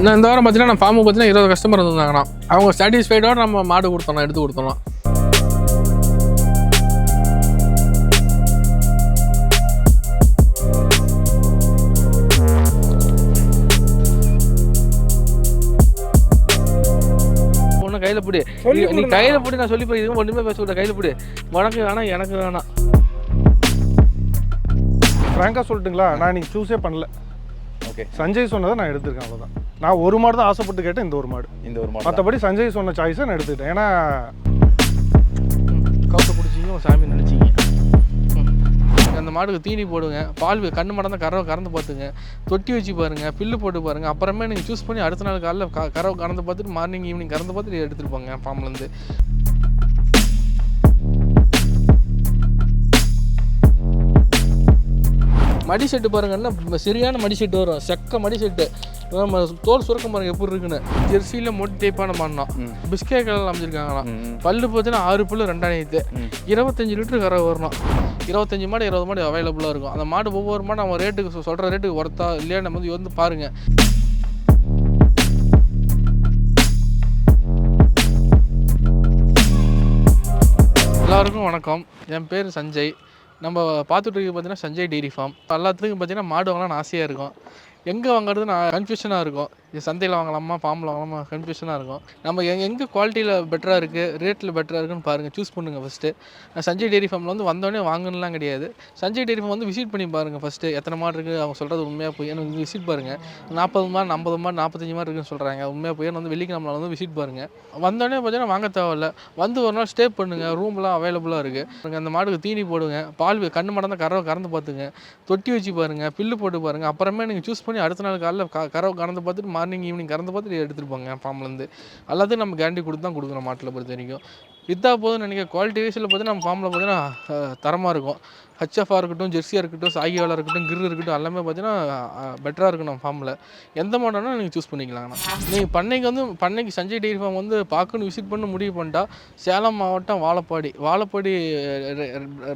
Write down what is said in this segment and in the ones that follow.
இன்னும் இந்த வாரம் பார்த்தீங்கன்னா நம்ம ஃபார்முக்கு பார்த்தீங்கன்னா இருபது கஸ்டமர் இருந்தாங்கண்ணா அவங்க சாட்டிஸ்ஃபைடோட நம்ம மாடு கொடுத்தோம் எடுத்து கொடுத்தோம் ஒன்று கையில் பிடி. நீ. கையில் பிடி நான் சொல்லி போய் இதுவும் ஒன்றுமே பேச கையில் பிடி. உனக்கு வேணாம் எனக்கு வேணாம். ஃப்ராங்காக சொல்லட்டுங்களா? நான் இன்னைக்கு சூஸே பண்ணல. ஓகே சஞ்சய் சொன்னதை நான் எடுத்திருக்கேன் அவ்வளோதான் நான் ஒரு மாடு தான் ஆசைப்பட்டு கேட்டேன் இந்த ஒரு மாடு. இந்த ஒரு மாடல் மற்றபடி சஞ்சய் சொன்ன சாய்ஸை நான் எடுத்துக்கிட்டேன். ஏன்னா கவுத்த பிடிச்சிங்க சாமி நினச்சிங்க. அந்த மாடுக்கு தீனி போடுங்க பால் கண்ணு மடந்த கறவை கறந்து பார்த்துங்க தொட்டி வச்சு பாருங்க பில்லு போட்டு பாருங்க அப்புறமே நீங்கள் சூஸ் பண்ணி அடுத்த நாள் காலைல க கறவை கறந்து பார்த்துட்டு மார்னிங் ஈவினிங் கறந்து பார்த்துட்டு எடுத்துட்டு போங்க ஃபார்ம்லேருந்து மடி செட்டு பாருங்கன்னா சரியான மடி செட்டு வரும். செக்க மடி செட்டு. நம்ம தோல் சுரக்கம் பாருங்க எப்படி இருக்குன்னு. ஜெர்சியில் மொட்டி டைப்பான மாடணும் பிஸ்கே கலர் அமைச்சிருக்காங்களாம். பல்லு பார்த்தீங்கன்னா ஆறு பல்லு ரெண்டாயிரத்து இருபத்தஞ்சு லிட்டர் கறவை வரணும். இருபத்தஞ்சு மாடு இருபது மாடு அவைலபிளாக இருக்கும். அந்த மாடு ஒவ்வொரு மாடு நம்ம ரேட்டுக்கு சொ- சொல்ற ரேட்டுக்கு ஒர்த்தா இல்லையா நம்ம வந்து வந்து பாருங்க. எல்லாருக்கும் வணக்கம். என் பேர் சஞ்சய். நம்ம பார்த்துட்டு இருக்க பார்த்தீங்கன்னா சஞ்சய் டெய்ரி ஃபார்ம் எல்லாத்துக்கும் பார்த்தீங்கன்னா மாடு வாங்கலாம்னு ஆசையாக இருக்கும். எங்கே வாங்குறது நான் கன்ஃபியூஷனாக இருக்கும். இது சந்தையில் வாங்கலாமா ஃபார்மில் வாங்கலாமா கன்ஃபியூஷனாக இருக்கும். நம்ம எங்க எங்கே குவாலிட்டியில் பெட்டராக இருக்குது ரேட்டில் பெட்டராக இருக்குன்னு பாருங்கள் சூஸ் பண்ணுங்கள் ஃபஸ்ட்டு நான் சஞ்சய் டெய்ரி ஃபார்மில் வந்து வந்தோடனே வாங்கணும்லாம் கிடையாது. சஞ்சய் டெய்ரி ஃபார்ம் வந்து விசிட் பண்ணி பாருங்கள் ஃபஸ்ட்டு எத்தனை மாடு இருக்குது அவங்க சொல்கிறது உண்மையாக போய் எனக்கு விசிட் பாருங்கள் நாற்பது மாடு ஐம்பது மாடு நாற்பத்தஞ்சு மாடு இருக்குன்னு சொல்கிறாங்க உண்மையாக போய் வந்து வெள்ளிக்கிழமை வந்து விசிட் பாருங்கள் வந்தோடனே பார்த்தீங்கன்னா வாங்க தேவையில்ல. வந்து ஒரு நாள் ஸ்டே பண்ணுங்கள் ரூம்லாம் அவைலபிளாக இருக்குது அந்த மாடுக்கு தீனி போடுங்க பால் கண்ணு மடந்த கறவை கறந்து பார்த்துங்க தொட்டி வச்சு பாருங்கள் பில்லு போட்டு பாருங்கள் அப்புறமே நீங்கள் சூஸ் பண்ணி அடுத்த நாள் காலைல க கறவை கறந்து பார்த்துட்டு மார்னிங் ஈவினிங் கறந்து பார்த்துட்டு எடுத்துகிட்டு போங்க ஃபார்ம்லேருந்து எல்லாத்தையும் நம்ம கேரண்டி கொடுத்து தான் கொடுக்குறோம் மாட்டில் பொறுத்த வரைக்கும். வித்தா போதும் நினைக்க குவாலிட்டி வைஸில் பார்த்தீங்கன்னா நம்ம ஃபார்மில் பார்த்தீங்கன்னா தரமாக இருக்கும். ஹச்எஃப்ஆ இருக்கட்டும் ஜெர்சியாக இருக்கட்டும் சாகிவாலாக இருக்கட்டும் கிர் இருக்கட்டும் எல்லாமே பார்த்தீங்கன்னா பெட்டராக இருக்கும் நம்ம ஃபார்மில் எந்த மாடல்னா நீங்கள் சூஸ் பண்ணிக்கலாங்கண்ணா நீங்கள் பண்ணைக்கு வந்து பண்ணைக்கு சஞ்சய் டெய்ரி ஃபார்ம் வந்து பார்க்கணும் விசிட் பண்ண முடிவு பண்ணிட்டா சேலம் மாவட்டம் Vazhapadi. Vazhapadi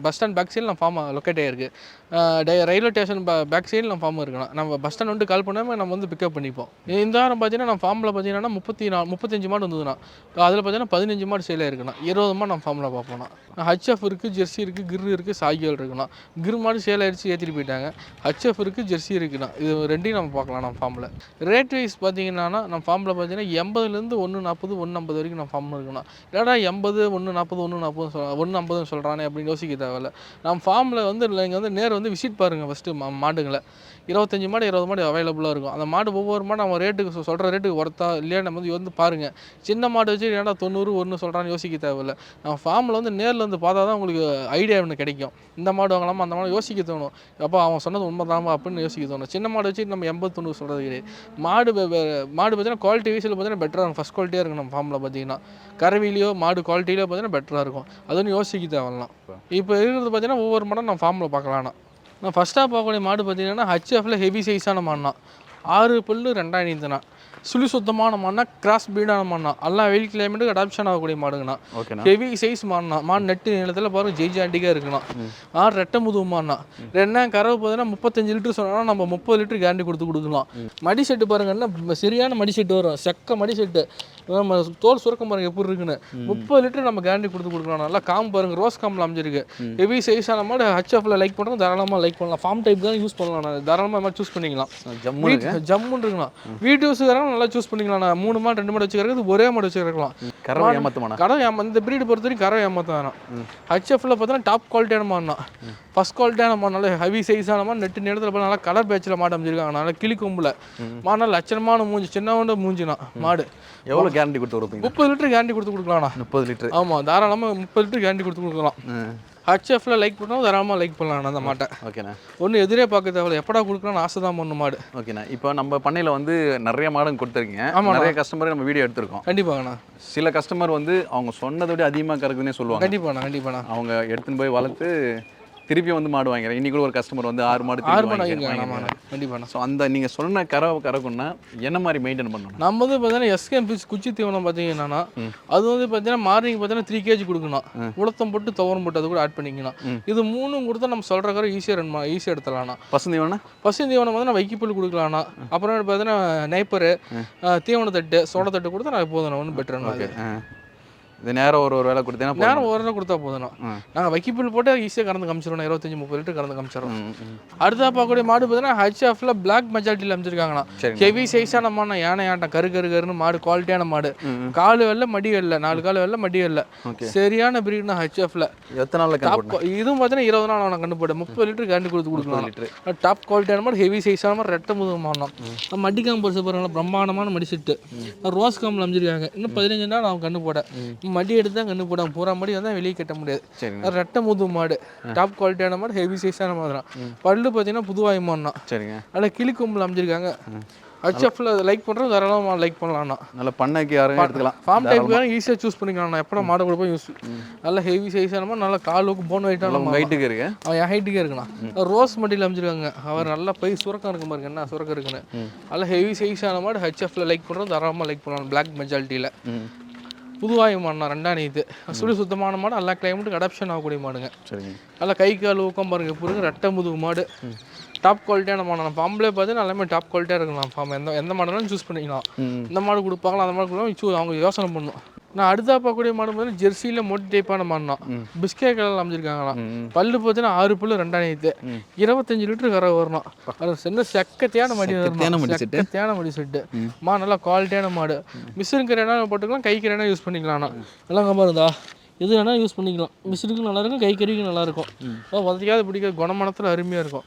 bus stand back சைடில் நம்ம ஃபார்ம் லொக்கேட் ஆகிருக்கு ரயில்வே ஸ்டேஷன் பேக் சைடில் நம்ம ஃபார்ம் இருக்கணும் நம்ம பஸ் ஸ்டாண்ட் வந்து கால் பண்ணாமல் நம்ம வந்து பிக்கப் பண்ணிப்போம். இந்த வாரம் பார்த்தீங்கன்னா நம்ம ஃபார்மில் பார்த்தீங்கன்னா முப்பத்தி நாலு முப்பத்தஞ்சு மாடு வந்ததுண்ணா. அதில் பார்த்தீங்கன்னா பதினஞ்சு மாடு சேல் இருக்குண்ணா இருபது மாடு நம்ம ஃபார்மில் பார்ப்போம்னா ஹச்எஃப் இருக்குது ஜெர்சி இருக்குது கிர் இருக்குது சாகியல் இருக்குண்ணா கிருமாடு சேல் ஆயிடுச்சு ஏற்றிட்டு போயிட்டாங்க. ஹச்எஃப் இருக்குது ஜெர்சி இருக்குண்ணா இது ரெண்டையும் நம்ம பார்க்கலாம் நம்ம ஃபார்மில் ரேட் வைஸ் பார்த்தீங்கன்னா நம்ம ஃபார்மில் பார்த்தீங்கன்னா எண்பதுலேருந்து ஒன்று நாற்பது ஒன்று ஐம்பது வரைக்கும் நம்ம ஃபார்ம் இருக்குண்ணா இல்லைடா எண்பது ஒன்று நாற்பது ஒன்று நாற்பது சொல் ஒன்று ஐம்பதுன்னு சொல்கிறானே அப்படின்னு யோசிக்க தேவையில்ல. நம்ம ஃபார்மில் வந்து நீங்கள் வந்து நேர் வந்து விசிட் பாருங்கள் ஃபஸ்ட்டு மா மாடுங்களை. இருபத்தஞ்சி மாடு இருபது மாடு அவைலபிளாக இருக்கும். அந்த மாடு ஒவ்வொரு மாடு நம்ம ரேட்டுக்கு சொ- சொல்ற ரேட்டுக்கு ஒர்த்தா இல்லையா நம்ம வந்து வந்து பாருங்கள் சின்ன மாடு வச்சு ஏன்டா தொண்ணூறு ஒன்று சொல்கிறான்னு யோசிக்க தேவையில்ல. நம்ம ஃபார்மில் வந்து நேரில் வந்து பார்த்தா தான் உங்களுக்கு ஐடியா ஒன்று கிடைக்கும். இந்த மாடு வாங்கலாமா அந்த மாடு யோசிக்க தோணும். அப்போ அவன் சொன்னது உண்மை அப்படின்னு யோசிக்க தோணும். சின்ன மாடு வச்சு நம்ம எண்பது தொண்ணூறு சொல்கிறது கிடையாது. மாடு மாடு பார்த்தீங்கன்னா குவாலிட்டி வைஸில் பார்த்தீங்கன்னா பெட்டராக இருக்கும். ஃபஸ்ட் குவாலிட்டியாக இருக்கும் நம்ம ஃபார்மில் பார்த்தீங்கன்னா. கறவிலையோ மாடு குவாலிட்டியிலையோ பார்த்தீங்கன்னா பெட்டராக இருக்கும். அது ஒன்றும் யோசிக்க தேவைலாம் இப்போ இருக்கிறது பார்த்தீங்கன்னா ஒவ்வொரு மாடும் நம்ம ஃபார்மில் பார்க்கலாம்னா நான் ஃபஸ்ட்டாக பார்க்கக்கூடிய மாடு பார்த்தீங்கன்னா ஹச்எஃப்ல ஹெவி சைஸான மாடுனா ஆறு பல்லு ரெண்டாயிரத்துனா சுழி சுத்தமான மாடுனா கிராஸ் பீடான மாடுனா எல்லாம் வெயில் கிளைமேட்டுக்கு அடாப்ஷன் ஆகக்கூடிய மாடுங்கண்ணா. ஹெவி சைஸ் மாடுனா மாடு நெட்டு நிலத்தில் பாருங்க ஜெய் ஜாண்டிக்காக இருக்குண்ணா. ஆறு ரெட்டை முதுகு மாடுனா ரெண்டாம் கறவை பார்த்தீங்கன்னா முப்பத்தஞ்சு லிட்டர் சொன்னா நம்ம முப்பது லிட்டர் கேரண்டி கொடுத்து கொடுக்கலாம் மடி செட்டு பாருங்கன்னா சரியான மடி செட்டு வரும். செக்க மடி செட்டு நம்ம தோல் சுரக்கம் பாருங்க எப்படி இருக்குன்னு. முப்பது லிட்டர் நம்ம கேரண்டி கொடுத்து கொடுக்கலாம். நல்லா காம்பு பாருங்க ரோஸ் காம்பில் அமைஞ்சிருக்கு. ஹெவி சைஸான மாடு ஹச்எஃப்ல லைக் பண்ணுறோம் தாராளமாக லைக் பண்ணலாம். ஃபார்ம் டைப் தான் யூஸ் பண்ணலாம். தாராளமாக சூஸ் பண்ணிக்கலாம். ஜம்மு ஜம்முன்னு இருக்குண்ணா. வீட்டு யூஸுக்காரங்க நல்லா சூஸ் பண்ணிக்கலாம் நான் மூணு மாடு ரெண்டு மாடு வச்சுக்கிறது ஒரே மாடு வச்சுருக்கலாம் கறவை ஏமாத்துமாண்ணா? கடை ஏமா இந்த பிரீடு பொறுத்த வரைக்கும் கரை ஏமாத்த வேணாம் ஹச்எஃப்ல பார்த்தீங்கன்னா டாப் குவாலிட்டியான மாடுனா ஃபஸ்ட் குவாலிட்டியான மாடு நல்ல ஹெவி சைஸான மாடு நெட்டு நேரத்தில் நல்லா கலர் பேச்சில் மாடு அமைச்சிருக்காங்க நல்லா கிளி கொம்பில். மாடு லட்சணமான மூஞ்சி சின்னவண்ட மூஞ்சினா மாடு. எவ்வளோ கேரண்டி கொடுத்து கொடுப்பீங்க? முப்பது லிட்டர் கேரண்டி கொடுத்து கொடுக்கலாம்ண்ணா முப்பது லிட்டர். ஆமாம் தாராளமாக முப்பது லிட்டர் கேரண்டி கொடுத்து கொடுக்கலாம். ஹச்எஃப்ல லைக் பண்ணால் தாராளமாக லைக் பண்ணலாம் அந்த மாட்டை ஓகேண்ணா ஒன்றும் எதிரே பார்க்க தேவையில்ல. எப்படா கொடுக்கலாம்னு ஆசை தான் பண்ணு மாடு. ஓகேண்ணா இப்போ நம்ம பண்ணையில் வந்து நிறைய மாடுங்க கொடுத்துருக்கீங்க. ஆமாண்ணா. நிறைய கஸ்டமர் நம்ம வீடியோ எடுத்திருக்கோம். கண்டிப்பாங்கண்ணா. சில கஸ்டமர் வந்து அவங்க சொன்னதை விட அதிகமாக கறக்குதுன்னே சொல்லுவாங்க. கண்டிப்பாண்ணா கண்டிப்பாண்ணா. அவங்க எடுத்துன்னு போய் வளர்த்து திருப்பி வந்து மாடு வாங்கிறேன் இன்னைக்கு கூட ஒரு கஸ்டமர் வந்து ஆறு மாடு ஆறு மணி வாங்கிக்கிறேன். கண்டிப்பாண்ணா ஸோ அந்த நீங்கள் சொன்ன கரை கறக்குன்னா என்ன மாதிரி மெயின்டைன் பண்ணணும்? நம்ம வந்து பார்த்தீங்கன்னா எஸ்கேன் ஃபிஷ் குச்சி தீவனம் பார்த்தீங்கன்னா அது வந்து பார்த்தீங்கன்னா மார்னிங் பார்த்தீங்கன்னா த்ரீ கேஜி கொடுக்கணும். உளுத்தம் போட்டு துவரம் போட்டு அது கூட ஆட் பண்ணிக்கணும். இது மூணும் கொடுத்தா நம்ம சொல்கிற கரை ஈஸியாக ரன் ஈஸியாக எடுத்துடலாம்ண்ணா. பசங்க வேணா பசு தீவனம் வந்து நான் வைக்கிப்புல் கொடுக்கலாம்ண்ணா. அப்புறம் பார்த்தீங்கன்னா நைப்பரு தீவன தட்டு சோள தட்டு கொடுத்தா நான் போதும் ஒன்றும் பெட்டர்ண்ணா அது இது நேரம் ஒரு ஒரு வேலை கொடுத்தீங்கன்னா போதும். நேரம் ஒரு நாள் கொடுத்தா போதும் நாங்கள் வைக்கிப்புல் போட்டு ஈஸியாக கறந்து காமிச்சிடுவோம் இருபத்தஞ்சி முப்பது லிட்டர் கறந்து காமிச்சிடுறோம் ம், ம். அடுத்தா பார்க்கக்கூடிய மாடு பார்த்தீங்கன்னா ஹச்எஃப்ல பிளாக் மெஜாரிட்டியில் அமைச்சிருக்காங்கண்ணா. ஹெவி சைஸான மாடு யானை ஆட்டம் கரு கரு கருன்னு மாடு குவாலிட்டியான மாடு. காலு வெள்ள மடி வெள்ள. நாலு காலு வெள்ள மடி வெள்ள. சரியான பிரீட்னா ஹச்எஃப்ல எத்தனை டாப் இதுவும் பார்த்தீங்கன்னா இருபது நாள் அவனை கண்டு போட்டு முப்பது லிட்டர் கேரண்டி கொடுத்து கொடுக்கலாம் டாப் குவாலிட்டியான மாதிரி ஹெவி சைஸான மாதிரி ரெட்டை முதுகு மாடணும் மடி காம்பு பாருங்களா பிரம்மாண்டமான மடி செட்டு. ரோஸ் காம்பில் அமைச்சிருக்காங்க இன்னும் பதினஞ்சு நாள் அவன் கண்ணு போட. மடி எடுத்து தான் கண்ணு போட பூரா மடி வந்தால் வெளியே கட்ட முடியாது. சரிங்க ரெட்டை முது மாடு. டாப் குவாலிட்டியான மாடு ஹெவி சைஸான மாடு தான். பல்லு பார்த்தீங்கன்னா புதுவாய் மாடுனா சரிங்க. அதில் கிளி கொம்பில் அமைச்சிருக்காங்க ஹச்எஃப்ல லைக் பண்ணுறது தாராளமாக லைக் பண்ணலாம்ண்ணா. நல்ல பண்ணைக்கு யாரும் எடுத்துக்கலாம். ஃபார்ம் டைப் வேணும் ஈஸியாக சூஸ் பண்ணிக்கலாம் எப்போ மாடு கூட போய் யூஸ் நல்ல ஹெவி சைஸான மாதிரி நல்ல காலுக்கு போன் நல்ல உங்கள் ஹைட்டுக்கு இருக்கு. அவன் என் ஹைட்டுக்கே இருக்குண்ணா. ரோஸ் மடியில் அமைச்சிருக்காங்க அவர் நல்லா போய் சுரக்கம் இருக்கு பாருங்க என்ன சுரக்கம் இருக்குன்னு. நல்ல ஹெவி சைஸான மாடு ஹெச்எஃப்ல லைக் பண்ணுறது தாராளமாக லைக் பண்ணலாம். பிளாக் மெஜாரிட்டியில் ம். புதுவாய் மாடுனா ரெண்டாம் நீத்து சுழி சுத்தமான மாடு எல்லா கிளைமேட்டுக்கு அடாப்ஷன் ஆகக்கூடிய மாடுங்க. சரிங்க. நல்லா கை கால் ஊக்கம் பாருங்க இருக்கு ரெட்டை முதுகு மாடு. டாப் குவாலிட்டியான மாடு நம்ம பாம்பளே பார்த்தீங்கன்னா எல்லாமே டாப் குவாலிட்டியாக இருக்கலாம் ஃபார்ம் எந்த எந்த மாடனாலும் சூஸ் பண்ணிக்கலாம். இந்த மாடு கொடுப்பாங்களா அந்த மாடு கொடுப்பாங்க அவங்க யோசனை பண்ணும். நான் அடுத்தா பார்க்கக்கூடிய மாடு பார்த்தீங்கன்னா ஜெர்சியில் மொட்டை டைப்பான மாடுனா பிஸ்கே கலரில் அமைச்சிருக்காங்கண்ணா ம் பல்லு பார்த்தீங்கன்னா ஆறு புல்லு ரெண்டாயிரத்து இருபத்தஞ்சு லிட்டர் கரை வரணும் அது சின்ன செக்கத்தையான மடி செக்கத்தையான மடி வரணும் செட்டு. செக்கத்தையான மடி செட்டு. மா. நல்லா குவாலிட்டியான மாடு. மிஷின் கரையான போட்டுக்கலாம் கை கரையான யூஸ் பண்ணிக்கலாம்ண்ணா. நல்லா கம்மா இருந்தா எது வேணால் யூஸ் பண்ணிக்கலாம். மிஷினுக்கு நல்லா இருக்கும் கை கறிக்கும் நல்லா இருக்கும். உதவியாத பிடிக்க குணமனத்தில் அருமையாக இருக்கும்.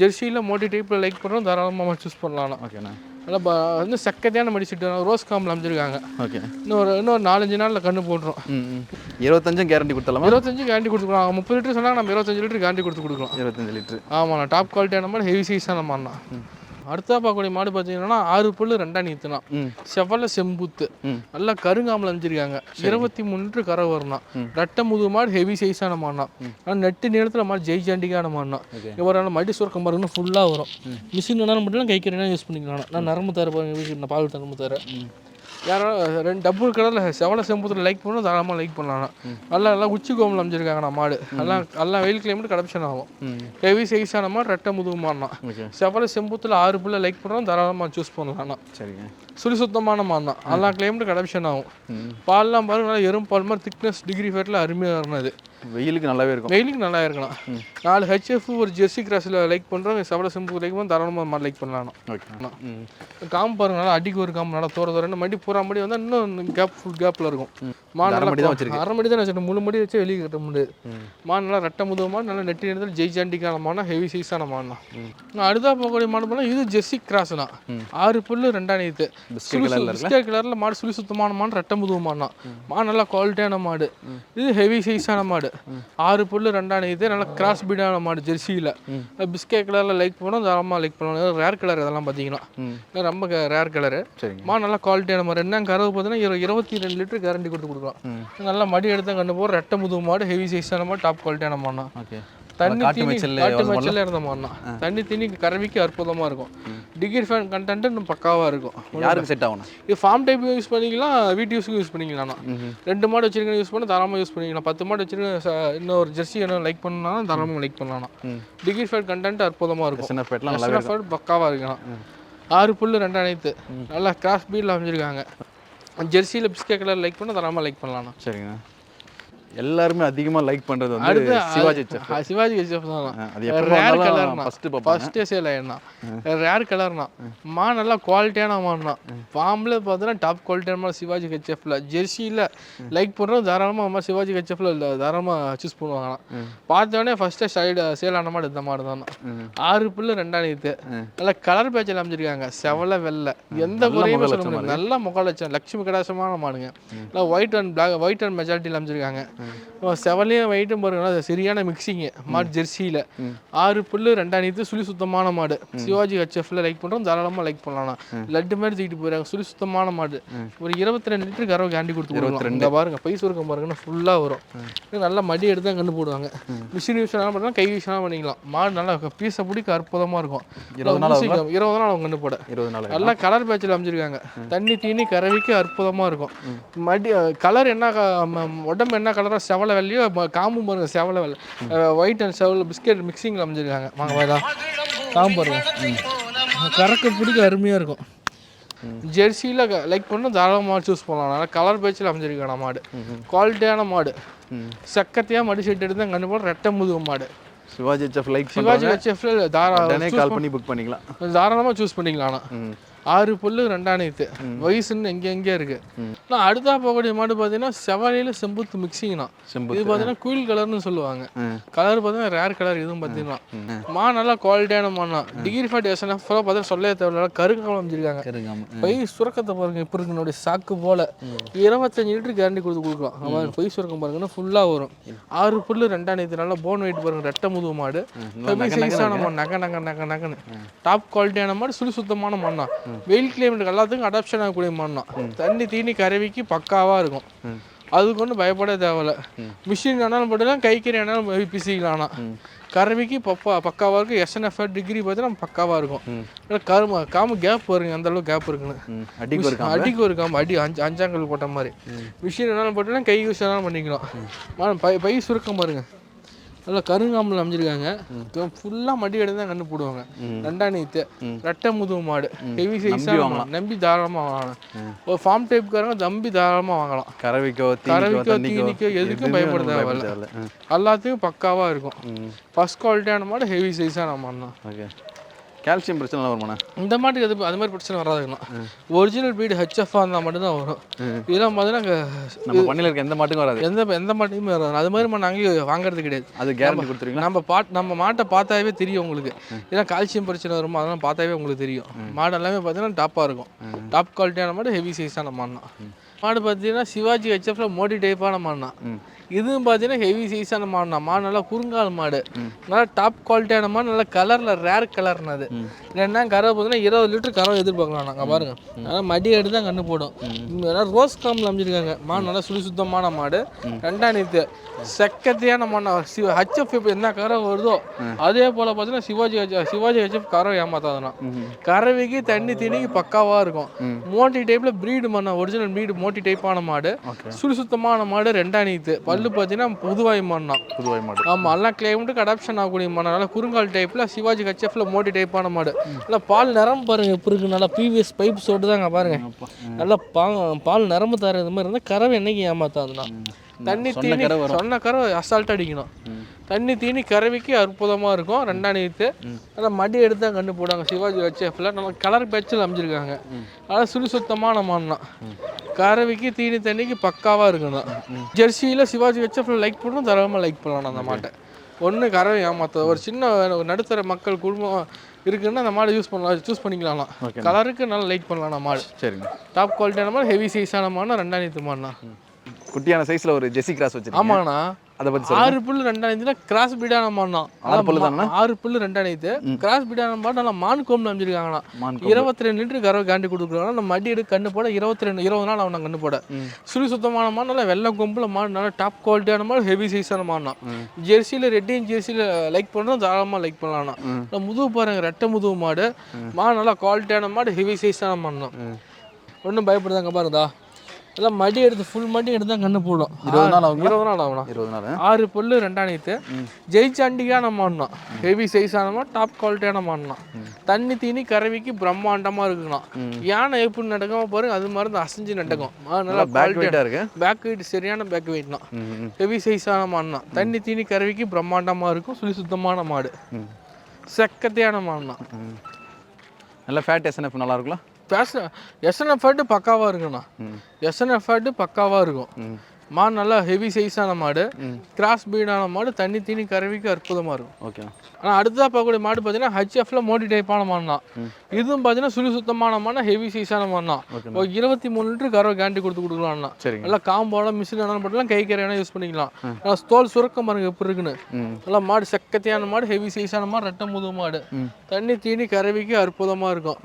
ஜெர்சியில் மோட்டி டைப்பில் லைக் பண்ணுறோம் தாராளமாக சூஸ் பண்ணலாம் ஓகேண்ணா. நல்லா வந்து செக்கத்தையான மடி செட்டு ரோஸ் காம்பில் அமைச்சிருக்காங்க. ஓகே. இன்னொரு இன்னொரு நாலஞ்சு நாளில் கண்ணு போட்டுரும். இருபத்தஞ்சும் கேரண்டி கொடுத்தலாமா இருபத்தஞ்சு கேரண்டி கொடுத்துக்கலாம். முப்பது லிட்டர் சொன்னாங்க நம்ம இருபத்தஞ்சு லிட்டர் கேரண்டி கொடுத்து கொடுக்கலாம். இருபத்தஞ்சு லிட்ரு ஆமாண்ணா டாப் குவாலிட்டியான மாடு ஹெவி சைஸான மாடுண்ணா அடுத்தா பார்க்கக்கூடிய மாடு பார்த்தீங்கன்னா ஆறு புல்லு ரெண்டா நீத்துனா. செவ்வல செம்புத்து. நல்லா கருங்காமல் அமைச்சிருக்காங்க இருபத்தி மூணு லிட்டர் கரை வரணும் ரெட்டை முது மாடு ஹெவி சைஸான மாடுனா. ஆனால் நெட்டு நீளத்தில் மாடு ஜெய் ஜாண்டிக்கான மாடுனா. நாள் மடி சுரக்கம் பாருங்க ஃபுல்லாக வரும். மிஷின் வேணாலும் மட்டும் கை கறினா யூஸ் பண்ணிக்கலாம். நான் நரம்பு தர பால் நரம்பு தர. யாரோ ரெண்டு டபுள் கலரில் செவல செம்புத்தில் லைக் பண்ணணும் தாராளமாக லைக் பண்ணலாம். நல்லா நல்லா உச்சி கோமில் அமைச்சிருக்காங்கண்ணா மாடு. எல்லாம் எல்லாம் வெயில் கிளைமேட் கரப்ஷன் ஆகும். ஹெவி சைஸான மாடு ரெட்டை முதுகு ஓகே. செவல செம்புத்தில் ஆறு புள்ள லைக் பண்ணுறோம் தாராளமாக சூஸ் பண்ணலாம்ண்ணா சரிங்க. சுழி சுத்தமான மாடு தான் எல்லா கிளைமேட்டும் கரப்ஷன் ஆகும். பால்லாம் பாருங்க நல்லா எறும் பால் மாதிரி திக்னஸ் டிகிரி ஃபேட்டில் அருமையாக இருந்தது வெயிலுக்கு நல்லாவே இருக்கும். வெயிலுக்கு நல்லா இருக்கலாம். நாலு ஹெச்எஃப் ஒரு ஜெர்சி கிராஸில் லைக் பண்ணுறோம் செவல செம்பு லைக் பண்ணி தாராளமாக லைக் பண்ணலாம் ஓகே. காம்பு பாருங்க நல்லா அடிக்கு ஒரு காம்பு நல்லா தோற தோறன்னு மடி பூரா மடி வந்தால் இன்னும் கேப் ஃபுல் கேப்பில் இருக்கும். மாடு மடி தான் வச்சிருக்கு. அரை மடி தான் வச்சிருக்கேன். முழு மடி வச்சு வெளியே கட்ட முடியாது. மாடு நல்லா ரெட்டை முதுகு மாடு நல்லா நெட்டி இடத்துல ஜெய் ஜாண்டிக்கான மாடுனா ஹெவி சைஸான மாடுனா நான் அடுத்தா போகக்கூடிய மாடு பண்ணால் இது ஜெர்சி கிராஸ்னா. ஆறு புல்லு ரெண்டாம் நீத்து. பிஸ்கட் கலர்ல மாடு சுழி சுத்தமான மாடு ரெட்டை முதுகு மாடு நல்லா குவாலிட்டியான மாடு. இது ஹெவி சைஸான மாடு. ஆறு புல்லு ரெண்டாம் நீத்து நல்லா கிராஸ் பீடான மாடு ஜெர்சியில். பிஸ்கட் கலரில் லைக் பண்ணோம் தாராளமாக லைக் பண்ணலாம் ரேர் கலர் இதெல்லாம் பார்த்தீங்கன்னா ரொம்ப ரேர் கலரு சரிங்க. மா நல்லா குவாலிட்டியான மாடு. என்ன கறவு பார்த்தீங்கன்னா இரு இருபத்தி ரெண்டு லிட்டர் கேரண்டி கொடுத்து கொடுக்கலாம் நல்லா மடி எடுத்து கண்டு போகிற ரெட்டை முதுகு மாடு ஹெவி சைஸான மாடு டாப் குவாலிட்டியான மாடுனா ஓகே. தண்ணி காட்டு இருந்த மாடுனா தண்ணி தீனி கறவைக்கு அற்புதமாக இருக்கும். டிகிரி ஃபேன் கண்டென்ட் இன்னும் பக்காவாக இருக்கும். யாருக்கு செட் ஆகணும் இது ஃபார்ம் டைப் யூஸ் பண்ணிக்கலாம் வீட்டு யூஸுக்கு யூஸ் பண்ணிக்கலாம் ரெண்டு மாடு வச்சிருக்கேன் யூஸ் பண்ணி தாராளமாக யூஸ் பண்ணிக்கலாம். பத்து மாடு வச்சிருக்கேன் இன்னொரு ஜெர்சி என்ன லைக் பண்ணா தாராளமாக லைக் பண்ணலாம். டிகிரி ஃபேன் கண்டென்ட் அற்புதமாக இருக்கும். சின்ன பேட்லாம் நல்லாவே எஸ்என்எஃப் பக்காவாக இருக்கலாம் ஆறு புல்லு ரெண்டு அனைத்து நல்லா கிராஸ் பீடில் அமைஞ்சிருக்காங்க. ஜெர்சியில் பிஸ்கே கலர் லைக் பண்ணால் தராமல் லைக் பண்ணலாம் சரிங்கண்ணா. எல்லாருமே அதிகமாக லைக் பண்ணுறது வந்து சிவாஜி சிவாஜி ஹெச்எஃப் தான். ரேர் கலர்னா ஃபர்ஸ்ட் பார்ப்பாங்க ஃபர்ஸ்டே சேல் ஆயிடுனா ரேர் கலர்னா மா நல்லா குவாலிட்டியான மாடுனா பாம்பில் பார்த்தீங்கன்னா டாப் குவாலிட்டியான மாதிரி சிவாஜி ஹெச்எஃப்ல ஜெர்சியில் லைக் பண்ணுறோம் தாராளமாக அம்மா சிவாஜி ஹெச்எஃப்ல தாராளமாக சூஸ் பண்ணுவாங்களாம். பார்த்தோன்னே ஃபர்ஸ்ட்டு சைடு சேல் ஆன மாடு இந்த மாடு தான். ஆறு புல்லு ரெண்டாம் நீத்து. நல்லா கலர் பேச்சில் அமைஞ்சிருக்காங்க. செவல வெள்ளை. எந்த குறையுமே சொல்ல முடியாது. நல்ல முக லட்சம் கடாசமான மாடுங்க. நல்லா white and black white and மெஜாரிட்டியில் அமைஞ்சிருக்காங்க. செவலையும் வெயிட்டும் பாருங்கன்னா அது சரியான மிக்சிங்கு மாடு ஜெர்சியில். ஆறு புல்லு ரெண்டாம் நீத்து சுழி சுத்தமான மாடு. சிவாஜி ஹெச்எஃப்ல லைக் பண்ணுறோம் தாராளமாக லைக் பண்ணலாம். லட்டு மாதிரி தூக்கிட்டு போயிறாங்க. சுழி சுத்தமான மாடு. ஒரு இருபத்தி ரெண்டு லிட்டர் கறவை கேண்டி கொடுத்து இங்க பாருங்க பை சுருக்கம் பாருங்கன்னா ஃபுல்லாக வரும். நல்லா மடி எடுத்து தான் கண்டு போடுவாங்க மிஷின் யூஸ் வேணாலும் பண்ணலாம் கை யூஸ் வேணாலும் பண்ணிக்கலாம். மாடு நல்லா பீஸை பிடிக்க அற்புதமாக இருக்கும். இருபது நாள் இருபது நாள் அவங்க கண்டு போட. இருபது நாள் நல்லா கலர் பேட்சில் அமைச்சிருக்காங்க தண்ணி தீனி கறவைக்கு அற்புதமாக இருக்கும். மடி கலர் என்ன உடம்பு என்ன கலரோ செவலை வெள்ளையோ ம- காம்பு பாருங்க செவலை வெள்ளை. ஒயிட் அண்ட் செவல் பிஸ்கெட் மிக்சிங்கில் அமைச்சிருக்காங்க வாங்க வேதா காம்பு பாருங்க கறக்க பிடிக்க அருமையாக இருக்கும். ஜெர்சியில் லைக் பண்ணால் தாராளமாக சூஸ் பண்ணலாம். நல்லா கலர் பேட்சில் அமைச்சிருக்கான மாடு. குவாலிட்டியான மாடு. சக்கத்தையாக மடி செட் எடுத்து தான் கண்டு போட ரெட்டை முதுகு மாடு. சிவாஜி ஹெச்எஃப் லைக் சிவாஜி ஹெச்எஃப்ல தாரா உடனே கால் பண்ணி புக் பண்ணிக்கலாம். தாராளமாக சூஸ் பண்ணிக்கலாம் ஆனா. ஆறு புல்லு ரெண்டாயிரத்து வயசுன்னு எங்கே எங்கே இருக்கு. நான் அடுத்தா போகக்கூடிய மாடு பார்த்தீங்கன்னா செவலையில் செம்புத்து மிக்சிங்னா இது பார்த்தீங்கன்னா குயில் கலர்னு சொல்லுவாங்க. கலர் பார்த்தீங்கன்னா ரேர் கலர் இதுவும் பார்த்தீங்கன்னா. மா. நல்லா குவாலிட்டியான மானா டிகிரி ஃபேட் எஸ்என்எஃப் பார்த்தீங்கன்னா சொல்லவே தேவையில்ல. கருங்காலம் அமைச்சிருக்காங்க கருங்காம பை சுரக்கத்தை பாருங்க இப்போ இருக்கு சாக்கு போல. இருபத்தஞ்சு லிட்டர் கேரண்டி கொடுத்து கொடுக்கலாம். அவன் பை சுரக்கம் பாருங்கன்னா ஃபுல்லாக வரும். ஆறு புல்லு ரெண்டாயிரத்து நல்லா போன் வெயிட் பாருங்க ரெட்டை முதுகு மாடு. சைஸான மாடு நக நக நக. நகன்னு. டாப் குவாலிட்டியான மாடு சுழி சுத்தமான மண்ணா வெயில் கிளைமேட் எல்லாத்துக்கும் அடாப்ஷன் ஆகக்கூடிய மண்ணா. தண்ணி தீனி கறவைக்கு பக்காவாக இருக்கும். அதுக்கு ஒன்றும் பயப்பட தேவையில்ல. மிஷின் வேணாலும் போட்டுலாம் கைக்கறி வேணாலும் பிசிக்கலாம்னா. கறவைக்கு பப்பா பக்காவாக இருக்கும். எஸ்என்எஃப் டிகிரி பார்த்தீங்கன்னா பக்காவாக இருக்கும். கரும காம கேப் வருங்க அந்த அளவுக்கு கேப் இருக்குன்னு. அடிக்கு ஒரு அடிக்கு ஒரு காம்பு. அடி அஞ்சு அஞ்சாங்கல் போட்ட மாதிரி. மிஷின் வேணாலும் போட்டுலாம் கை யூஸ் வேணாலும் பண்ணிக்கலாம். மா- பை பை சுருக்கம் பாருங்க. நல்லா கருங்காம்பில் அமைஞ்சிருக்காங்க. ஃபுல்லாக மடி எடுத்து தான் கண்டு போடுவாங்க ரெண்டாம் நீத்து. ரெட்டை முதுகு மாடு. ஹெவி சைஸாக நம்பி தாராளமாக வாங்கலாம். ஒரு ஃபார்ம் டைப்காரங்க தம்பி தாராளமாக வாங்கலாம். கறவைக்கோ கறவைக்கோ தீனிக்கோ எதுக்கும் பயப்பட தேவையில்ல. எல்லாத்துக்கும் பக்காவாக இருக்கும். ஃபஸ்ட் குவாலிட்டியான மாடு ஹெவி மாடு தான் ஓகே. கால்சியம் பிரச்சனை வருமாண்ணா? இந்த மாட்டுக்கு எது அது மாதிரி பிரச்சனை வராதுங்கண்ணா ஒரிஜினல் பீடு ஹெச்எஃப் இருந்தால் மட்டும்தான் வரும். இதெல்லாம் பார்த்தீங்கன்னா நம்ம பண்ணையில இருக்க எந்த மாட்டுக்கும் வராது. எந்த எந்த மாட்டையுமே வராது. அது மாதிரி அங்கேயும் வாங்குறது கிடையாது. அது கேரண்டி கொடுத்துருவீங்களா? நம்ம பாட் நம்ம மாட்டை பார்த்தாவே தெரியும் உங்களுக்கு. ஏன்னா கால்சியம் பிரச்சனை வருமா? அதெல்லாம் பார்த்தாவே உங்களுக்கு தெரியும். மாடு எல்லாமே பார்த்தீங்கன்னா டாப்பாக இருக்கும். டாப் குவாலிட்டியான மாடு ஹெவி சைஸான மாடுனா. மாடு பார்த்தீங்கன்னா சிவாஜி ஹெச்எஃப்ல மோடி டைப்பான மாடுனா. இதுவும் பார்த்தீங்கன்னா ஹெவி சைஸான மாடுனா மாடு நல்லா குறுங்கால் மாடு. நல்லா டாப் குவாலிட்டியான மாடு நல்லா கலரில் ரேர் கலர்னு அது. இல்லைன்னா கறவை பார்த்தீங்கன்னா இருபது லிட்டர் கறவை எதிர்பார்க்கலாம் நாங்கள் பாருங்க. ஆனால் மடி எடுத்து தான் கண்ணு போடும். இங்கே ரோஸ் காம்பில் அமைச்சிருக்காங்க மாடு நல்லா சுழி சுத்தமான மாடு. ரெண்டாம் நீத்து. செக்கத்தையான மாடு ஹச்எஃப் இப்போ என்ன கறவை வருதோ அதே போல் பார்த்தீங்கன்னா சிவாஜி சிவாஜி ஹெச்எஃப் கறவை ஏமாத்தாதுண்ணா. கறவைக்கு தண்ணி திணிக்கு பக்காவாக இருக்கும். மோட்டி டைப்பில் ப்ரீடு மண்ணா ஒரிஜினல் ப்ரீடு மோட்டி டைப்பான மாடு. சுழி சுத்தமான மாடு ரெண்டாம் நீத்து. பல்லு பார்த்தீங்கன்னா புதுவாய் மண்ணா புதுவாய் மாடு ஆமாம் எல்லாம் கிளைமேட்டுக்கு அடாப்ஷன் ஆகக்கூடிய மாடு. நல்லா குறுங்கால் டைப்பில் சிவாஜி ஹெச்எஃப்ல மோட்டி டைப்பான மாடு. நல்லா பால் நிறம் பாருங்க எப்படி இருக்கு. நல்லா பிவிஎஸ் பைப் சோட்டு தாங்க பாருங்க நல்லா பா பால் நிரம்பு தர இது மாதிரி இருந்தால் கறவை என்னைக்கு ஏமாத்தாதுண்ணா. தண்ணி தீனி. சொன்ன கறவை அசால்ட் அடிக்கணும். தண்ணி தீனி கறவைக்கு அற்புதமாக இருக்கும். ரெண்டாம் நீத்து நல்லா மடி எடுத்து தான் கண்டு போடுவாங்க. சிவாஜி ஹெச்எஃப்ல நம்ம கலர் பேட்சில் அமைச்சிருக்காங்க அதனால் சுழி சுத்தமான மாடுனா கறவைக்கு தீனி தண்ணிக்கு பக்காவாக இருக்கணும். ஜெர்சியில் சிவாஜி ஹெச்எஃப்ல லைக் பண்ணணும் தரமாக லைக் பண்ணலாம் அந்த மாட்டை. ஒன்று கறவை ஏமாத்த ஒரு சின்ன நடுத்தர மக்கள் குடும்பம் இருக்குன்னா அந்த மாடை யூஸ் பண்ணலாம். சூஸ் பண்ணிக்கலாம். கலருக்கு நல்லா லைக் பண்ணலாம் அந்த மாடு சரிங்க. டாப் குவாலிட்டியான மாடு ஹெவி சைஸான மாடுனா ரெண்டாயிரத்து மாடுனா. குட்டியான சைஸ்ல ஒரு ஜெசி கிராஸ் வச்சிருக்கீங்க. ஆமாண்ணா. அதை பத்தி ஆறு புல்லு ரெண்டாயிரத்துல கிராஸ் பீடான மாடுனா ஆறு புல்லு தானே? ஆறு புல்லு ரெண்டாயிரத்து கிராஸ் பீடான மாடு நல்லா மான் கோம்பு அமைச்சிருக்காங்கண்ணா மான் இருபத்தி ரெண்டு லிட்டர் கறவை காண்டி கொடுக்குறாங்க நம்ம மடி எடுத்து கண்ணு போட இருபத்தி ரெண்டு இருபது நாள் அவனை கண்ணு போட. சுழி சுத்தமான மாடு நல்லா வெள்ளை கொம்புல மாடு நல்லா டாப் குவாலிட்டியான மாடு ஹெவி சைஸான மாடுனா ஜெர்சியில் ரெட்டையும் ஜெர்சியில் லைக் பண்ணணும் தாராளமாக லைக் பண்ணலாம்னா நான் முதுகு பாருங்க ரெட்டை முதுகு மாடு. மாடு நல்லா குவாலிட்டியான மாடு ஹெவி சைஸான மாடுனா ஒன்றும் பயப்படுதாங்க பாருங்கதா எல்லாம் மடி எடுத்து ஃபுல் மடி எடுத்து தான் கண்ணு போடும். இருபது நாள் ஆகுங்களா? இருபது நாள் ஆகும்ண்ணா இருபது நாள். ஆறு புல்லு ரெண்டாயிரத்து ஜெயிச்சாண்டிக்கான மாடுனா ஹெவி சைஸான மாடு டாப் குவாலிட்டியான மாடுனா தண்ணி தீனி கறவைக்கு பிரம்மாண்டமா இருக்குண்ணா யானை எப்படி நடக்காம பாருங்க அது மாதிரி தான் அசைஞ்சு நடக்கும். நல்லா பேக் வெயிட்டா இருக்கு. பேக் வெயிட் சரியான பேக் வெயிட்னா. ஹெவி சைஸான மாடுனா தண்ணி தீனி கறவைக்கு பிரம்மாண்டமா இருக்கும். சுழி சுத்தமான மாடு. செக்கத்தையான மாடுனா. நல்ல ஃபேட் எஸ்என்எஃப் நல்லா இருக்குல்ல பேச எஸ்என்எஃப் பக்காவாக இருக்குண்ணா. எஸ்என்எஃப் பக்காவாக இருக்கும். மாடு நல்லா ஹெவி சைஸான மாடு. கிராஸ் பீடான மாடு தண்ணி தீனி கறவைக்கு அற்புதமாக இருக்கும். ஓகேண்ணா ஆனால் அடுத்ததாக பார்க்கக்கூடிய மாடு பார்த்தீங்கன்னா ஹச்எஃப்ல மோடி டைப்பான மாடு தான் இதுவும் பார்த்தீங்கன்னா சுழி சுத்தமான மாடு ஹெவி சைஸான மாடு தான் இருபத்தி மூணு லிட்டர் கறவை கேரண்டி கொடுத்து கொடுக்கலாம்னா. சரிங்க. நல்லா காம்போட மிஷின் என்ன பண்ணலாம் கை கரை வேணா யூஸ் பண்ணிக்கலாம். நல்லா தோல் சுரக்கம் பாருங்க எப்படி இருக்குன்னு. நல்லா மாடு சக்கத்தையான மாடு ஹெவி சைஸான மாடு ரெட்டை முது மாடு. தண்ணி தீனி கறவைக்கு அற்புதமாக இருக்கும்.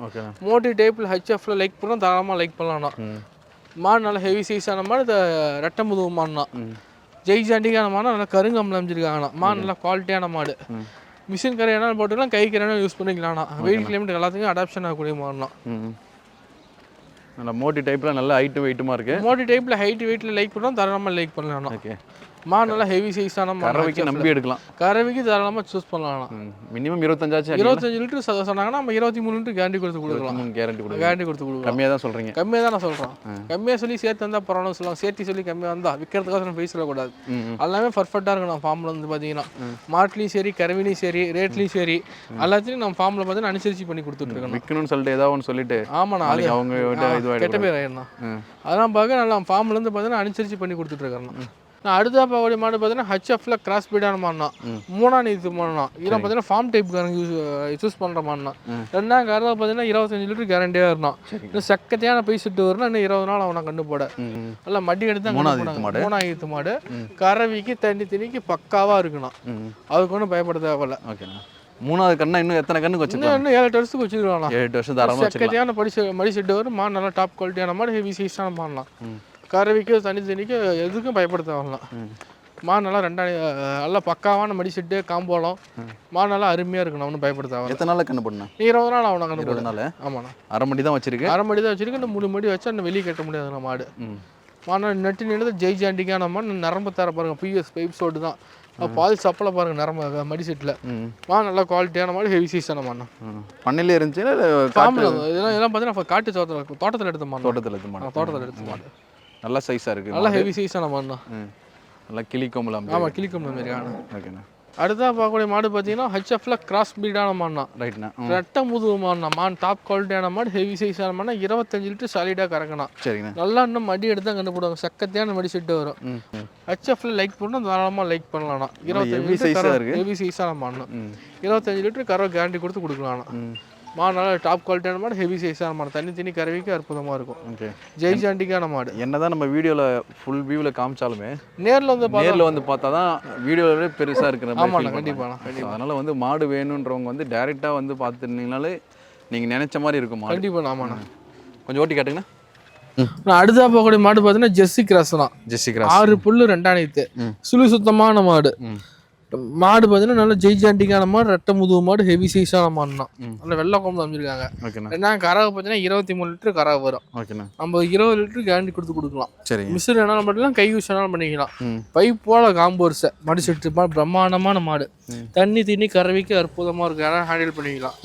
மோட்டி டைப்பில் ஹச்எஃப்ல லைக் பண்ணால் தாராளமாக லைக் பண்ணலாம்னா. மாடு நல்லா ஹெவி சைஸான மாடு இந்த ரெட்டை முதுகு மாடுனா. ஜெய் ஜாண்டிக்கான மாடு நல்லா கருங்கம்பளம் அமைச்சிருக்காங்கண்ணா மாடு நல்லா குவாலிட்டியான மாடு. மிஷின் கரை என்ன போட்டுக்கலாம் கை கரை யூஸ் பண்ணிக்கலாம்ண்ணா. வெயில் கிளைமேட் எல்லாத்துக்கும் அடாப்ஷன் ஆகக்கூடிய மாடுனா நல்லா மோட்டி டைப்பில் நல்ல ஹைட்டு வெயிட்டுமா இருக்கு. மோடி டைப்பில் ஹைட் வெயிட்டில் லைக் பண்ணலாம் தாராளமாக லைக் பண்ணலாம்ண்ணா. ஓகே மாடு நல்லா ஹெவி சைஸான கறவைக்கு நம்பி எடுக்கலாம். கறவைக்கு தாராளமாக சூஸ் பண்ணலாம்ண்ணா ம் மினிமம் இருபத்தஞ்சாச்சும் இருபத்தஞ்சு லிட்டர் சொன்னாங்கன்னா நம்ம இருபத்தி மூணு லிட்டர் கேரண்டி கொடுத்து கொடுக்கலாம். கேரண்டி கொடுங்க கேரண்டி கொடுத்து கொடுக்கலாம். கம்மியாக தான் சொல்கிறீங்க கம்மியாக தான் நான் சொல்கிறேன் கம்மியாக சொல்லி சேர்த்து வந்தால் பரவாயில்ல சொல்லுவாங்க. சேர்த்து சொல்லி கம்மியாக வந்தால் விற்கிறதுக்காக போய் சொல்லக்கூடாது. ம் எல்லாமே பர்ஃபெக்டாக இருக்கணும் ஃபார்மில் வந்து பார்த்தீங்கன்னா மாட்லேயும் சரி கறவிலையும் சரி ரேட்லேயும் சரி எல்லாத்தையும் நம்ம ஃபார்மில் பார்த்தீங்கன்னா அனுசரிச்சு பண்ணி கொடுத்துட்ருக்கணும் விற்கணும்னு சொல்லிட்டு ஏதாவது ஒன்று சொல்லிட்டு ஆமாண்ணா அது அவங்க கிட்ட பேர் ஆயிடணும் அதெல்லாம் பார்க்க நல்லா ஃபார்ம்லேருந்து பார்த்தீங்கன்னா அனுசரிச்சு பண்ணி கொடுத்துட்ருக்கணும் நான் அடுத்த பார்க்கக்கூடிய மாடு பார்த்தீங்கன்னா ஹச்எஃப்ல கிராஸ் பீடான மாடுனா மூணாம் நீத்து மாடுனா இதெல்லாம் பார்த்தீங்கன்னா ஃபார்ம் டைப் யூஸ் யூஸ் பண்ணுற மாடுனா ரெண்டாம் கறவை பார்த்தீங்கன்னா இருபத்தஞ்சு லிட்டர் கேரண்டியாக இருந்தான். இன்னும் சக்கத்தையான பைசெட்டு வரணும் இன்னும் இருபது நாள் அவனை கண்டு போட நல்லா மடி எடுத்து கண்டு ஈத்து மாடு. கறவைக்கு தண்ணி தண்ணிக்கு பக்காவாக இருக்கணும் அதுக்கு ஒன்றும் பயப்பட தேவையில்ல. ஓகேண்ணா. மூணாவது கண்ணா இன்னும் எத்தனை கண்ணுக்கு வச்சுக்கலாம் இன்னும் ஏழு எட்டு வருஷத்துக்கு வச்சுருக்கலாம் ஏழு எட்டு வருஷம் தாராளமாக வச்சுக்கலாம் சக்கத்தையான படி செ- மடி செட்டு வரும். மாடு நல்லா டாப் குவாலிட்டியான மாடு ஹெவி சைஸான மாடலாம் ம். கறவைக்கு தண்ணி தண்ணிக்கு எதுக்கும் பயப்பட தேவையில்லாம் ம் மாடு நல்லா ரெண்டா நல்லா பக்காவான மடி செட்டு காம்போலம். மாடு நல்லா அருமையாக இருக்கணும் ஒன்றும் பயப்பட தேவை எத்தனை நாளில் கண்ணு நீ இருபது நாள் அவனை கண்டு இருபது நாள்? ஆமாண்ணா. அரை மணி தான் வச்சிருக்கு. அரை மடி தான் வச்சிருக்கு மூணு மடி வச்சா இன்னும் வெளியே கட்ட முடியாதுண்ணா மாடு. மாடு நெட்டு நின்று ஜெய் ஜாண்டிக்கான மாடு நரம்பு தர பாருங்க பிஎஸ் பைப் சோடு தான். பால் சப்பலை பாருங்க நரம்பு மடி செட்டில் ம். நல்லா குவாலிட்டியான மாடு ஹெவி சைஸான மாடு ம். பண்ணையிலே இருந்துச்சு இதெல்லாம் இதெல்லாம் பார்த்தீங்கன்னா காட்டு தோட்டத்தில் தோட்டத்தில் எடுத்த மாடு தோட்டத்தில் எடுத்து மாடு. தோட்டத்தில் எடுத்த மாடு. நல்லா சைஸாக இருக்குது நல்லா ஹெவி சைஸான மாடுண்ணா. நல்லா கிளி கோமலாம் ஆமாம் கிளிக்கும் மாதிரி ஆனா ஓகேண்ணா. அடுத்தா பார்க்கக்கூடிய மாடு பார்த்தீங்கன்னா ஹச்எஃப்ல கிராஸ் பீடான மாடுனா ரைட்ண்ணா ரெட்டை முதுகு மாடுனா மாடு டாப் குவாலிட்டியான மாடு ஹெவி சைஸான மாடுனா இருபத்தஞ்சு லிட்டர் சாலிடாக கறக்கணும் சரிங்கண்ணா. நல்லா இன்னும் மடி எடுத்து தான் கண்டுபிடுவாங்க சக்கத்தையான மடி செட்டு வரும். ஹச்எஃப்ல லைக் பண்ணால் தாராளமாக லைக் பண்ணலாம்ண்ணா. இருபத்தஞ்சு லிட்டர். ஹெவி சைஸான மாடுனா இருபத்தஞ்சு லிட்டர் கறவை கேரண்டி கொடுத்து கொடுக்கலாம்ண்ணா. மாடு நல்லா டாப் குவாலிட்டியான மாடு ஹெவி சைஸான மாடு. தண்ணி தண்ணி கறவைக்கு அற்புதமாக இருக்கும். ஓகே ஜெய் ஜாண்டிக்கான மாடு. என்னதான் நம்ம வீடியோவில் ஃபுல் வியூவில் காமிச்சாலுமே நேரில் வந்து பார்த்தா நேரில் வந்து பார்த்தா தான் வீடியோவே பெருசாக இருக்கிற கண்டிப்பாண்ணா, பண்றாங்க. So, அதனால வந்து மாடு வேணுன்றவங்க வந்து டைரெக்டாக வந்து பார்த்துருந்தீங்கனாலே நீங்கள் நினைச்ச மாதிரி இருக்கும் மாடு. கண்டிப்பாக ஆமாண்ணா. கொஞ்சம் ஓட்டி காட்டுங்கண்ணா. நான் அடுத்தா போகக்கூடிய மாடு பார்த்தீங்கன்னா ஜெர்சி கிராஸ் தான். ஜெஸ்ஸி ஆறு புல்லு ரெண்டாயிரத்து. சுழி சுத்தமான மாடு. மாடு பார்த்தீங்கன்னா நல்ல ஜெய் ஜாண்டிக்கான மாடு ரெட்டை முதுகு மாடு ஹெவி சைஸான மாடு தான் ம். நல்ல வெள்ளை கொம்பு அமைச்சிருக்காங்க ரெண்டாம் கறவை பார்த்தீங்கன்னா இருபத்தி மூணு லிட்டர் கறவை வரும். நம்ம இருபது லிட்டர் கேரண்டி கொடுத்து கொடுக்கலாம். சரிங்க. மிஷின் வேணாலும் பண்ணிக்கலாம் கை யூஸ் வேணாலும் பண்ணிக்கலாம். பைப் போல காம்போர்ஸை மடி செட்டு மாடு பிரம்மாண்டமான மாடு. தண்ணி தண்ணி கறவைக்கு அற்புதமாக இருக்கும். யாரும் ஹேண்டில் பண்ணிக்கலாம்.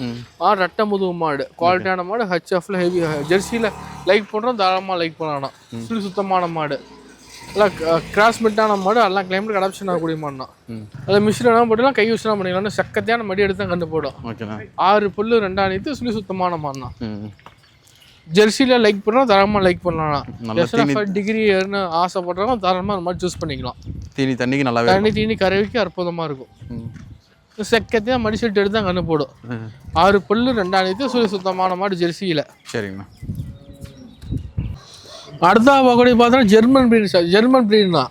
மாடு ரெட்டை முதுகு மாடு. குவாலிட்டியான மாடு ஹச்எஃப்ல ஹெவி ஜெர்சியில் லைக் பண்ணுறோம் தாராளமாக லைக் பண்ணலாம். சுத்தமான மாடு. எல்லாம் கிராஸ் மிட்டான மாடு எல்லாம் கிளைமேட் அடாப்ஷன் ஆகக்கூடிய மாடு தான் ம். அதில் மிஷின் வேணாலும் போட்டுலாம் கை யூஸ் பண்ணிக்கலாம் சக்கத்தையான மடி எடுத்து தான் கண்டு போடும் ஆறு புல்லு ரெண்டாயிரத்து சுழி சுத்தமான மாடு தான் ம். ஜெர்சியில் லைக் பண்ணுறோம் தாராளமாக லைக் பண்ணலாம் நல்ல டிகிரி ஏறுன்னு ஆசைப்படுறவங்க தாராளமாக அந்த மாதிரி சூஸ் பண்ணிக்கலாம். தீனி தண்ணிக்கு இருக்கும் தண்ணி தீனி கறவைக்கு அற்புதமாக இருக்கும். ம். செக்கத்தையாக மடி செட்டு எடுத்து தான் கண்ணு போடும். ஆறு புல்லு ரெண்டாயிரத்து சுழி சுத்தமான மாடு ஜெர்சியில். சரிங்கண்ணா. அடுத்த பார்க்கக்கூடிய பார்த்தோன்னா ஜெர்மன் பிரீட் ஜெர்மன் பிரீட் தான்.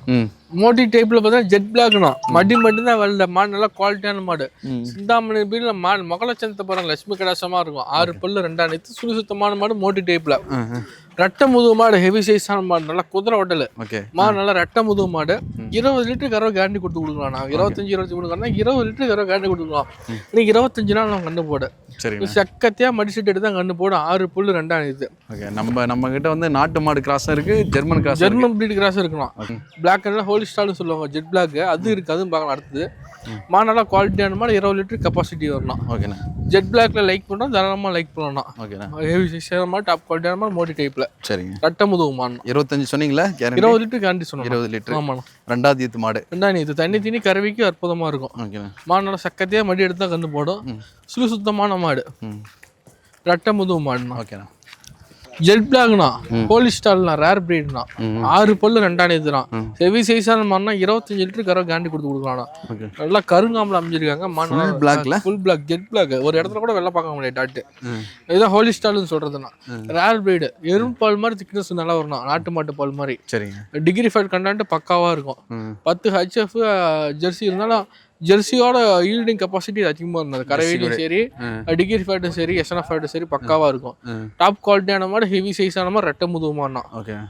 ம் மோட்டி டைப்பில் பார்த்தா ஜெட் பிளாக்னா மடி மட்டும் தான் வெள்ள மாடு நல்லா குவாலிட்டியான மாடு. சிந்தாமணி பிரீடில் மாடு மகளச்சந்தத்தை பாருங்க லட்சுமி கடாசமாக இருக்கும். ஆறு பல்லு ரெண்டாயிரத்து சுழி சுத்தமான மாடு மோட்டி ம் ரெட்டை முதுகு மாடு ஹெவி சைஸான மாடு. நல்லா குதிரை உடல் ஓகே. மாடு நல்லா ரெட்டை முதுகு மாடு. இருபது லிட்டர் கறவை கேரண்டி கொடுத்து கொடுக்கலாம். நான் இருபத்தஞ்சு இருபத்தி மூணு இருபது லிட்டர் கறவை கேரண்டி கொடுக்கலாம். இன்னைக்கு இருபத்தஞ்சு நாள் நான் கண்ணு போட. சக்கத்தையாக மடிச்சிட்டு எடுத்து தான் கண்ணு போட. ஆறு புல்லு ரெண்டாயிரத்து ஓகே. நம்ம நம்ம கிட்ட வந்து நாட்டு மாடு கிராஸும் இருக்கு German cross German breed cross இருக்கலாம். பிளாக் அண்ட் ஹோலி ஸ்டால்னு சொல்லுவாங்க ஜெட் பிளாக் அது இருக்கு அதுவும் பார்க்கலாம் அடுத்தது. மாடு நல்லா குவாலிட்டியான மாடு இருபது லிட்டர் கெப்பாசிட்டி வரலாம் ஓகேண்ணா ஜெட் பிளாக்ல லைக் பண்ணோம் தாராளமாக லைக் பண்ணலாம் ஓகேண்ணா ஹெவி சைஸான மாடு டாப் குவாலிட்டியான மாடு மோடி டைப்பில் சரிங்க. ரெட்டை முதுகு மாடு இருபத்தஞ்சு சொன்னீங்களா? இருபது லிட்டர் கேரண்டி சொன்னோம். இருபது லிட்டர். ஆமாண்ணா. ரெண்டாவது ஈத்து மாடு. ரெண்டாயிரம் இது தண்ணி தண்ணி கறவைக்கு அற்புதமாக இருக்கும். ஓகேண்ணா மாடு நல்லா சக்கத்தையாக மடி எடுத்து தான் கண்டு போடும். சுழி சுத்தமான மாடு. ரெட்டை முதுகு மாடுண்ணா. ஓகேண்ணா ஜெட் பிளாக்னா போலிஸ்டால்னா ரேர் பிரீட்னா. ஆறு பல்லு ரெண்டாம் இதுதான் ம். ஹெவி சைஸான மாடுனா இருபத்தஞ்சு லிட்டர் கரை கேண்டி கொடுத்து கொடுக்கலாம்ண்ணா. ஓகே. நல்லா கருங்காமல் அமைஞ்சிருக்காங்க Full blackல? ஃபுல் பிளாக் ஜெட் பிளாக் ஒரு இடத்துல கூட வெள்ளை பார்க்க முடியாது டாட்டு. இதுதான் ஹோலி ஸ்டால்னு சொல்றதுண்ணா. ரேர் பிரீடு எறும்பு பால் மாதிரி திக்னஸ் நல்லா வரும் நாட்டு மாட்டு பால் மாதிரி. சரிங்க. டிகிரி ஃபைட் கண்டென்ட் பக்காவா இருக்கும். பத்து ஹெச்எஃப் ஜெர்சி இருந்தாலும் ஜெர்சியோட ஈல்டிங் கெப்பாசிட்டி அதிகமாக இருந்தது. கரைவீடும் சரி. டிகிரி ஃபேட்டும் சரி எஸ்என்எஃப் ஃபேட்டும் சரி பக்காவாக இருக்கும். டாப் குவாலிட்டியான மாதிரி ஹெவி சைஸான மாதிரி ரெட்டை முதுகுமானா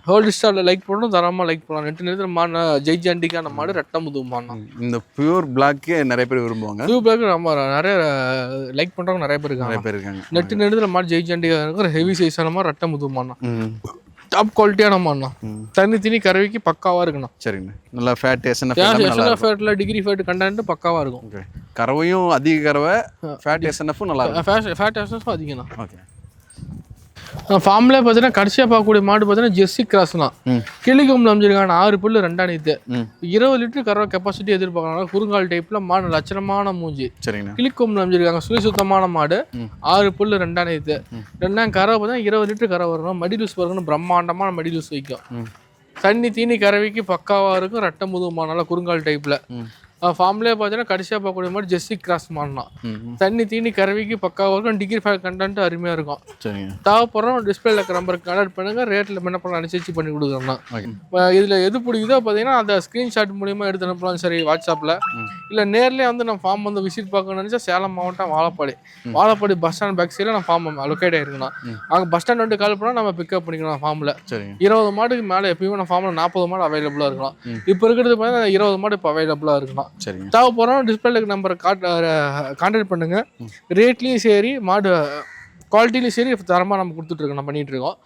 ஹோல்டு ஸ்டாரில் லைக் பண்ணணும் தரமாக லைக் பண்ணலாம். நெட்டு நேரத்தில் மான ஜெய் ஜாண்டிக்கான மாடு ரெட்டை முதுகுமானா இந்த பியூர் பிளாக்கே நிறைய பேர் விரும்புவாங்க. டியூ பிளாக் நம்ம நிறைய லைக் பண்ணுறவங்க நிறைய பேர் நிறைய இருக்காங்க. பேர் இருக்காங்க. நெட்டு நேரத்தில் மாடு ஜெய் ஜாண்டிக்காக இருக்கிற ஹெவி சைஸான மாதிரி ரெட்டை முதுகுமானா டாப் குவாலிட்டியான மாடுனா ம். தண்ணி திணி கறவைக்கு பக்காவாக இருக்குண்ணா சரிங்க நல்லா ஃபேட் எஸ்என்எஃப் எஸ்என்எஃப் ஃபேட்டில் டிகிரி ஃபேட் கண்டென்ட் பக்காவாக இருக்கும். கறவையும் அதிக கறவை ஃபேட் எஸ்என்எஃப்பும் நல்லா இருக்கும். ஃபேட் ஃபேட் எஸ்என்எஃப் அதிகம்ண்ணா ஓகே ஃபார்ம்ல பார்த்தீங்கன்னா கடைசியாக பார்க்கக்கூடிய மாடு பார்த்தீங்கன்னா ஜெர்சி கிராஸ்னா ம். கிளிகொம்புல அமைஞ்சிருக்காங்க. ஆறு புல்லு ரெண்டாம் நீத்து. இருபது லிட்டர் கறவை கெப்பாசிட்டி எதிர்பார்க்கறாங்க குறுங்கால் டைப்ல மாடு லட்சணமான மூஞ்சி. கிளிக்கொம்புல அமைஞ்சிருக்காங்க. சுழி சுத்தமான மாடு. ஆறு புல்லு ரெண்டாம் நீத்து. ரெண்டாம் கறவை பார்த்தீங்கன்னா இருபது லிட்டர் கறவை வரணும். மடி லூஸ் வரணும் பிரம்மாண்டமான மடி லூஸ் வைக்கும். தண்ணி தீனி கறவைக்கு பக்காவா இருக்கும். ரெட்டை முதுகுமா நல்லா குறுங்கால் டைப்ல ம். ஃபார்ம்லேயே பார்த்தீங்கன்னா கடைசியாக பார்க்கக்கூடிய மாதிரி ஜெர்சி கிராஸ் மாடுனா ம் ம். தண்ணி தீனி கறவைக்கு பக்காவாக இருக்கும். டிகிரி ஃபைவ் கண்டென்ட் அருமையாக இருக்கும். தேவைப்படுறோம் டிஸ்பிளேல நம்பருக்கு கனெக்ட் பண்ணுங்க ரேட்டில் என்ன பண்ண அனுசரிச்சு பண்ணி கொடுக்குறோம்னா இதில் எது பிடிக்குதோ பார்த்தீங்கன்னா அந்த ஸ்க்ரீன்ஷாட் மூலியமா எடுத்து அனுப்பலாம். சரி வாட்ஸ்அப்பில் இல்லை நேர்லேயே வந்து நம்ம ஃபார்ம் வந்து விசிட் பார்க்கணும்னு நினச்சா சேலம் மாவட்டம் Vazhapadi. Vazhapadi bus stand back சைடில் நம்ம ஃபார்ம் லொக்கேட் ஆயிருக்கணும் அங்கே பஸ் ஸ்டாண்ட் வந்து கால் பண்ணால் நம்ம பிக்கப் பண்ணிக்கலாம் ஃபார்மில் இருபது மாடுக்கு மேலே எப்பயுமே நம்ம ஃபார்மில் நாற்பது மாடு அவைலபிளாக இருக்கலாம். இப்போ இருக்கிறது பார்த்தீங்கன்னா இருபது மாடு இப்போ அவைலபிளாக இருக்கலாம் சரிங்க. தேவைப்படுறோம் டிஸ்பிளே நம்பரை காட் கான்டாக்ட் பண்ணுங்க. ரேட்லேயும் சரி மாடு குவாலிட்டிலையும் சரி தரமாக நம்ம கொடுத்துட்ருக்கோம் நம்ம பண்ணிட்டு இருக்கோம்.